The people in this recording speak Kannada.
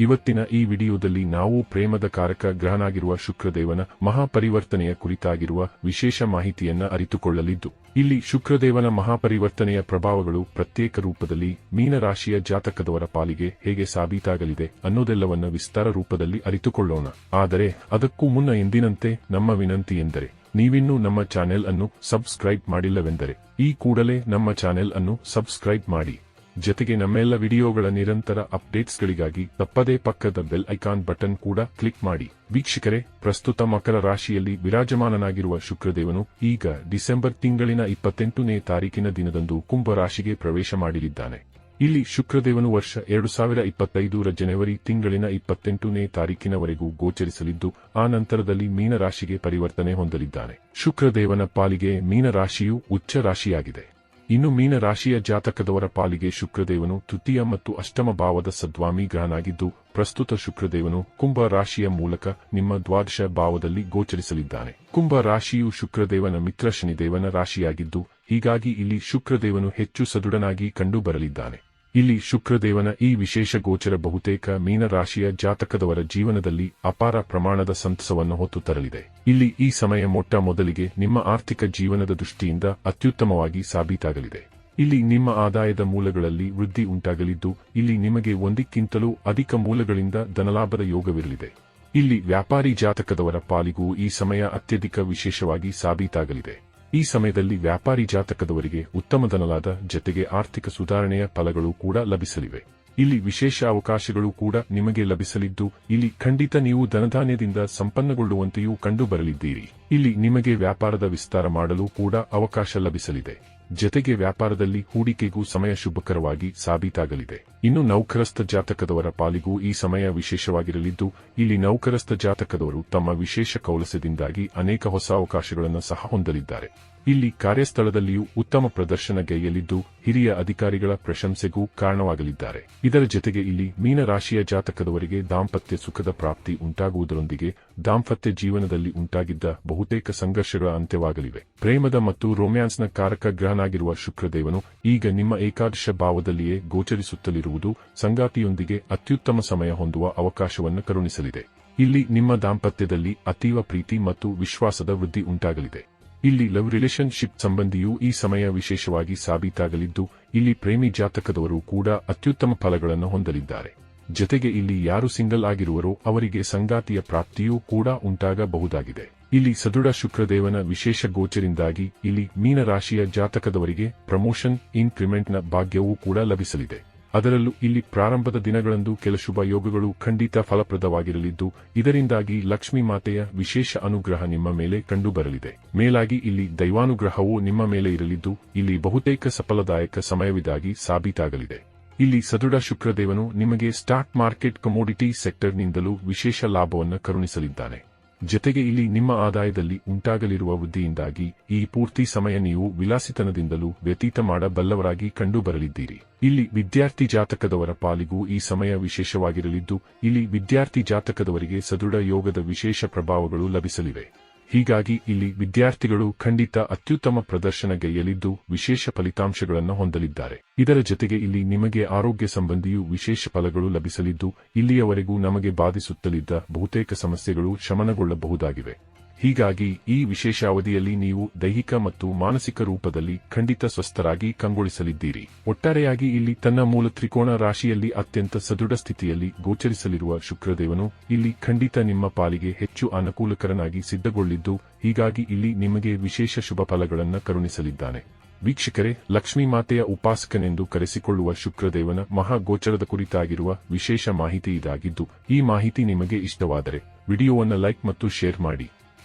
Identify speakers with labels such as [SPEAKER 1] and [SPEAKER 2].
[SPEAKER 1] ಇವತ್ತಿನ ಈ ವಿಡಿಯೋದಲ್ಲಿ ನಾವು ಪ್ರೇಮದ ಕಾರಕ ಗ್ರಹನಾಗಿರುವ ಶುಕ್ರದೇವನ ಮಹಾಪರಿವರ್ತನೆಯ ಕುರಿತಾಗಿರುವ ವಿಶೇಷ ಮಾಹಿತಿಯನ್ನ ಅರಿತುಕೊಳ್ಳಲಿದ್ದು, ಇಲ್ಲಿ ಶುಕ್ರದೇವನ ಮಹಾಪರಿವರ್ತನೆಯ ಪ್ರಭಾವಗಳು ಪ್ರತ್ಯೇಕ ರೂಪದಲ್ಲಿ ಮೀನರಾಶಿಯ ಜಾತಕದವರ ಪಾಲಿಗೆ ಹೇಗೆ ಸಾಬೀತಾಗಲಿದೆ ಅನ್ನೋದೆಲ್ಲವನ್ನ ವಿಸ್ತಾರ ರೂಪದಲ್ಲಿ ಅರಿತುಕೊಳ್ಳೋಣ. ಆದರೆ, ಅದಕ್ಕೂ ಮುನ್ನ ಎಂದಿನಂತೆ ನಮ್ಮ ವಿನಂತಿ ಎಂದರೆ, ನೀವಿನ್ನೂ ನಮ್ಮ ಚಾನೆಲ್ ಅನ್ನು ಸಬ್ಸ್ಕ್ರೈಬ್ ಮಾಡಿಲ್ಲವೆಂದರೆ, ಈ ಕೂಡಲೇ ನಮ್ಮ ಚಾನೆಲ್ ಅನ್ನು ಸಬ್ಸ್ಕ್ರೈಬ್ ಮಾಡಿ. ಜೊತೆಗೆ ನಮ್ಮೆಲ್ಲ ವಿಡಿಯೋಗಳ ನಿರಂತರ ಅಪ್ಡೇಟ್ಸ್ಗಳಿಗಾಗಿ ತಪ್ಪದೇ ಪಕ್ಕದ ಬೆಲ್ ಐಕಾನ್ ಬಟನ್ ಕೂಡ ಕ್ಲಿಕ್ ಮಾಡಿ. ವೀಕ್ಷಕರೇ, ಪ್ರಸ್ತುತ ಮಕರ ರಾಶಿಯಲ್ಲಿ ವಿರಾಜಮಾನನಾಗಿರುವ ಶುಕ್ರದೇವನು ಈಗ ಡಿಸೆಂಬರ್ ತಿಂಗಳಿನ ಇಪ್ಪತ್ತೆಂಟನೇ ತಾರೀಕಿನ ದಿನದಂದು ಕುಂಭ ರಾಶಿಗೆ ಪ್ರವೇಶ ಮಾಡಲಿದ್ದಾನೆ. ಇಲ್ಲಿ ಶುಕ್ರದೇವನು ವರ್ಷ ಎರಡು ಸಾವಿರ ಇಪ್ಪತ್ತೈದರ ಜನವರಿ ತಿಂಗಳಿನ ಇಪ್ಪತ್ತೆಂಟನೇ ತಾರೀಕಿನವರೆಗೂ ಗೋಚರಿಸಲಿದ್ದು, ಆ ನಂತರದಲ್ಲಿ ಮೀನರಾಶಿಗೆ ಪರಿವರ್ತನೆ ಹೊಂದಲಿದ್ದಾನೆ. ಶುಕ್ರದೇವನ ಪಾಲಿಗೆ ಮೀನರಾಶಿಯು ಉಚ್ಚ ರಾಶಿಯಾಗಿದೆ. ಇನ್ನು ಮೀನರಾಶಿಯ ಜಾತಕದವರ ಪಾಲಿಗೆ ಶುಕ್ರದೇವನು ತೃತೀಯ ಮತ್ತು ಅಷ್ಟಮ ಭಾವದ ಸದ್ವಾಮಿ ಗ್ರಹನಾಗಿದ್ದು, ಪ್ರಸ್ತುತ ಶುಕ್ರದೇವನು ಕುಂಭ ರಾಶಿಯ ಮೂಲಕ ನಿಮ್ಮ ದ್ವಾದಶ ಭಾವದಲ್ಲಿ ಗೋಚರಿಸಲಿದ್ದಾನೆ. ಕುಂಭ ರಾಶಿಯು ಶುಕ್ರದೇವನ ಮಿತ್ರ ಶನಿದೇವನ ರಾಶಿಯಾಗಿದ್ದು, ಹೀಗಾಗಿ ಇಲ್ಲಿ ಶುಕ್ರದೇವನು ಹೆಚ್ಚು ಸದೃಢನಾಗಿ ಕಂಡುಬರಲಿದ್ದಾನೆ. ಇಲ್ಲಿ ಶುಕ್ರದೇವನ ಈ ವಿಶೇಷ ಗೋಚರ ಬಹುತೇಕ ಮೀನರಾಶಿಯ ಜಾತಕದವರ ಜೀವನದಲ್ಲಿ ಅಪಾರ ಪ್ರಮಾಣದ ಸಂತಸವನ್ನು ಹೊತ್ತು ತರಲಿದೆ. ಇಲ್ಲಿ ಈ ಸಮಯ ಮೊಟ್ಟ ಮೊದಲಿಗೆ ನಿಮ್ಮ ಆರ್ಥಿಕ ಜೀವನದ ದೃಷ್ಟಿಯಿಂದ ಅತ್ಯುತ್ತಮವಾಗಿ ಸಾಬೀತಾಗಲಿದೆ. ಇಲ್ಲಿ ನಿಮ್ಮ ಆದಾಯದ ಮೂಲಗಳಲ್ಲಿ ವೃದ್ಧಿ ಉಂಟಾಗಲಿದ್ದು, ಇಲ್ಲಿ ನಿಮಗೆ ಒಂದಕ್ಕಿಂತಲೂ ಅಧಿಕ ಮೂಲಗಳಿಂದ ಧನಲಾಭದ ಯೋಗವಿರಲಿದೆ. ಇಲ್ಲಿ ವ್ಯಾಪಾರಿ ಜಾತಕದವರ ಪಾಲಿಗೂ ಈ ಸಮಯ ಅತ್ಯಧಿಕ ವಿಶೇಷವಾಗಿ ಸಾಬೀತಾಗಲಿದೆ. ಈ ಸಮಯದಲ್ಲಿ ವ್ಯಾಪಾರಿ ಜಾತಕದವರಿಗೆ ಉತ್ತಮ ಧನಲಾದ ಜತೆಗೆ ಆರ್ಥಿಕ ಸುಧಾರಣೆಯ ಫಲಗಳು ಕೂಡ ಲಭಿಸಲಿವೆ. ಇಲ್ಲಿ ವಿಶೇಷ ಅವಕಾಶಗಳು ಕೂಡ ನಿಮಗೆ ಲಭಿಸಲಿದ್ದು, ಇಲ್ಲಿ ಖಂಡಿತ ನೀವು ಧನಧಾನ್ಯದಿಂದ ಸಂಪನ್ನಗೊಳ್ಳುವಂತೆಯೂ ಕಂಡುಬರಲಿದ್ದೀರಿ. ಇಲ್ಲಿ ನಿಮಗೆ ವ್ಯಾಪಾರದ ವಿಸ್ತಾರ ಮಾಡಲು ಕೂಡ ಅವಕಾಶ ಲಭಿಸಲಿದೆ. ಜತೆಗೆ ವ್ಯಾಪಾರದಲ್ಲಿ ಹೂಡಿಕೆಗೂ ಸಮಯ ಶುಭಕರವಾಗಿ ಸಾಬೀತಾಗಲಿದೆ. ಇನ್ನು ನೌಕರಸ್ಥ ಜಾತಕದವರ ಪಾಲಿಗೂ ಈ ಸಮಯ ವಿಶೇಷವಾಗಿರಲಿದ್ದು, ಇಲ್ಲಿ ನೌಕರಸ್ಥ ಜಾತಕದವರು ತಮ್ಮ ವಿಶೇಷ ಕೌಲಸದಿಂದಾಗಿ ಅನೇಕ ಹೊಸ ಅವಕಾಶಗಳನ್ನು ಸಹ ಹೊಂದಲಿದ್ದಾರೆ. ಇಲ್ಲಿ ಕಾರ್ಯಸ್ಥಳದಲ್ಲಿಯೂ ಉತ್ತಮ ಪ್ರದರ್ಶನ ಗೈಯಲಿದ್ದು ಹಿರಿಯ ಅಧಿಕಾರಿಗಳ ಪ್ರಶಂಸೆಗೂ ಕಾರಣವಾಗಲಿದ್ದಾರೆ. ಇದರ ಜೊತೆಗೆ ಇಲ್ಲಿ ಮೀನರಾಶಿಯ ಜಾತಕದವರಿಗೆ ದಾಂಪತ್ಯ ಸುಖದ ಪ್ರಾಪ್ತಿ ಉಂಟಾಗುವುದರೊಂದಿಗೆ ದಾಂಪತ್ಯ ಜೀವನದಲ್ಲಿ ಉಂಟಾಗಿದ್ದ ಬಹುತೇಕ ಸಂಘರ್ಷಗಳ ಅಂತ್ಯವಾಗಲಿವೆ. ಪ್ರೇಮದ ಮತ್ತು ರೊಮ್ಯಾನ್ಸ್ನ ಕಾರಕ ಗ್ರಹನಾಗಿರುವ ಶುಕ್ರದೇವನು ಈಗ ನಿಮ್ಮ ಏಕಾದಶ ಭಾವದಲ್ಲಿಯೇ ಗೋಚರಿಸುತ್ತಲಿರುವುದು ಸಂಗಾತಿಯೊಂದಿಗೆ ಅತ್ಯುತ್ತಮ ಸಮಯ ಹೊಂದುವ ಅವಕಾಶವನ್ನು ಕರುಣಿಸಲಿದೆ. ಇಲ್ಲಿ ನಿಮ್ಮ ದಾಂಪತ್ಯದಲ್ಲಿ ಅತೀವ ಪ್ರೀತಿ ಮತ್ತು ವಿಶ್ವಾಸದ ವೃದ್ಧಿ ಉಂಟಾಗಲಿದೆ. ಇಲ್ಲಿ ಲವ್ ರಿಲೇಶನ್ಶಿಪ್ ಸಂಬಂಧಿಯೂ ಈ ಸಮಯ ವಿಶೇಷವಾಗಿ ಸಾಬೀತಾಗಲಿದ್ದು, ಇಲ್ಲಿ ಪ್ರೇಮಿ ಜಾತಕದವರು ಕೂಡ ಅತ್ಯುತ್ತಮ ಫಲಗಳನ್ನು ಹೊಂದಲಿದ್ದಾರೆ. ಜೊತೆಗೆ ಇಲ್ಲಿ ಯಾರು ಸಿಂಗಲ್ ಆಗಿರುವರೋ ಅವರಿಗೆ ಸಂಗಾತಿಯ ಪ್ರಾಪ್ತಿಯೂ ಕೂಡ ಉಂಟಾಗಬಹುದಾಗಿದೆ. ಇಲ್ಲಿ ಸದೃಢ ಶುಕ್ರದೇವನ ವಿಶೇಷ ಗೋಚರಿಂದಾಗಿ ಇಲ್ಲಿ ಮೀನರಾಶಿಯ ಜಾತಕದವರಿಗೆ ಪ್ರಮೋಷನ್ ಇನ್ಕ್ರಿಮೆಂಟ್ನ ಭಾಗ್ಯವೂ ಕೂಡ ಲಭಿಸಲಿದೆ. ಅದರಲ್ಲೂ ಇಲ್ಲಿ ಪ್ರಾರಂಭದ ದಿನಗಳಂದು ಕೆಲ ಶುಭ ಯೋಗಗಳು ಖಂಡಿತ ಫಲಪ್ರದವಾಗಿರಲಿದ್ದು, ಇದರಿಂದಾಗಿ ಲಕ್ಷ್ಮೀ ಮಾತೆಯ ವಿಶೇಷ ಅನುಗ್ರಹ ನಿಮ್ಮ ಮೇಲೆ ಕಂಡುಬರಲಿದೆ. ಮೇಲಾಗಿ ಇಲ್ಲಿ ದೈವಾನುಗ್ರಹವೂ ನಿಮ್ಮ ಮೇಲೆ ಇರಲಿದ್ದು, ಇಲ್ಲಿ ಬಹುತೇಕ ಸಫಲದಾಯಕ ಸಮಯವಿದಾಗಿ ಸಾಬೀತಾಗಲಿದೆ. ಇಲ್ಲಿ ಸದೃಢ ಶುಕ್ರದೇವನು ನಿಮಗೆ ಸ್ಟಾಕ್ ಮಾರ್ಕೆಟ್ ಕಮೋಡಿಟಿ ಸೆಕ್ಟರ್ನಿಂದಲೂ ವಿಶೇಷ ಲಾಭವನ್ನು ಕರುಣಿಸಲಿದ್ದಾನೆ. ಜೊತೆಗೆ ಇಲ್ಲಿ ನಿಮ್ಮ ಆದಾಯದಲ್ಲಿ ಉಂಟಾಗಲಿರುವ ವೃದ್ಧಿಯಿಂದಾಗಿ ಈ ಪೂರ್ತಿ ಸಮಯ ನೀವು ವಿಲಾಸಿತನದಿಂದಲೂ ವ್ಯತೀತ ಮಾಡಬಲ್ಲವರಾಗಿ ಕಂಡುಬರಲಿದ್ದೀರಿ. ಇಲ್ಲಿ ವಿದ್ಯಾರ್ಥಿ ಜಾತಕದವರ ಪಾಲಿಗೂ ಈ ಸಮಯ ವಿಶೇಷವಾಗಿರಲಿದ್ದು, ಇಲ್ಲಿ ವಿದ್ಯಾರ್ಥಿ ಜಾತಕದವರಿಗೆ ಸದೃಢ ಯೋಗದ ವಿಶೇಷ ಪ್ರಭಾವಗಳು ಲಭಿಸಲಿವೆ. ಹೀಗಾಗಿ ಇಲ್ಲಿ ವಿದ್ಯಾರ್ಥಿಗಳು ಖಂಡಿತ ಅತ್ಯುತ್ತಮ ಪ್ರದರ್ಶನ ಗೈಯಲಿದ್ದು ವಿಶೇಷ ಫಲಿತಾಂಶಗಳನ್ನು ಹೊಂದಲಿದ್ದಾರೆ. ಇದರ ಜೊತೆಗೆ ಇಲ್ಲಿ ನಿಮಗೆ ಆರೋಗ್ಯ ಸಂಬಂಧಿಯೂ ವಿಶೇಷ ಫಲಗಳು ಲಭಿಸಲಿದ್ದು, ಇಲ್ಲಿಯವರೆಗೂ ನಮಗೆ ಬಾಧಿಸುತ್ತಲಿದ್ದ ಬಹುತೇಕ ಸಮಸ್ಯೆಗಳು ಶಮನಗೊಳ್ಳಬಹುದಾಗಿವೆ. ಹೀಗಾಗಿ ಈ ವಿಶೇಷ ಅವಧಿಯಲ್ಲಿ ನೀವು ದೈಹಿಕ ಮತ್ತು ಮಾನಸಿಕ ರೂಪದಲ್ಲಿ ಖಂಡಿತ ಸ್ವಸ್ಥರಾಗಿ ಕಂಗೊಳಿಸಲಿದ್ದೀರಿ. ಒಟ್ಟಾರೆಯಾಗಿ ಇಲ್ಲಿ ತನ್ನ ಮೂಲ ತ್ರಿಕೋಣ ರಾಶಿಯಲ್ಲಿ ಅತ್ಯಂತ ಸದೃಢ ಸ್ಥಿತಿಯಲ್ಲಿ ಗೋಚರಿಸಲಿರುವ ಶುಕ್ರದೇವನು ಇಲ್ಲಿ ಖಂಡಿತ ನಿಮ್ಮ ಪಾಲಿಗೆ ಹೆಚ್ಚು ಅನುಕೂಲಕರನಾಗಿ ಸಿದ್ಧಗೊಳ್ಳಿದ್ದು, ಹೀಗಾಗಿ ಇಲ್ಲಿ ನಿಮಗೆ ವಿಶೇಷ ಶುಭ ಫಲಗಳನ್ನು ಕರುಣಿಸಲಿದ್ದಾನೆ. ವೀಕ್ಷಕರೇ, ಲಕ್ಷ್ಮೀ ಮಾತೆಯ ಉಪಾಸಕನೆಂದು ಕರೆಸಿಕೊಳ್ಳುವ ಶುಕ್ರದೇವನ ಮಹಾ ಗೋಚರದ ಕುರಿತಾಗಿರುವ ವಿಶೇಷ ಮಾಹಿತಿ ಇದಾಗಿದ್ದು, ಈ ಮಾಹಿತಿ ನಿಮಗೆ ಇಷ್ಟವಾದರೆ ವಿಡಿಯೋವನ್ನು ಲೈಕ್ ಮತ್ತು ಶೇರ್ ಮಾಡಿ.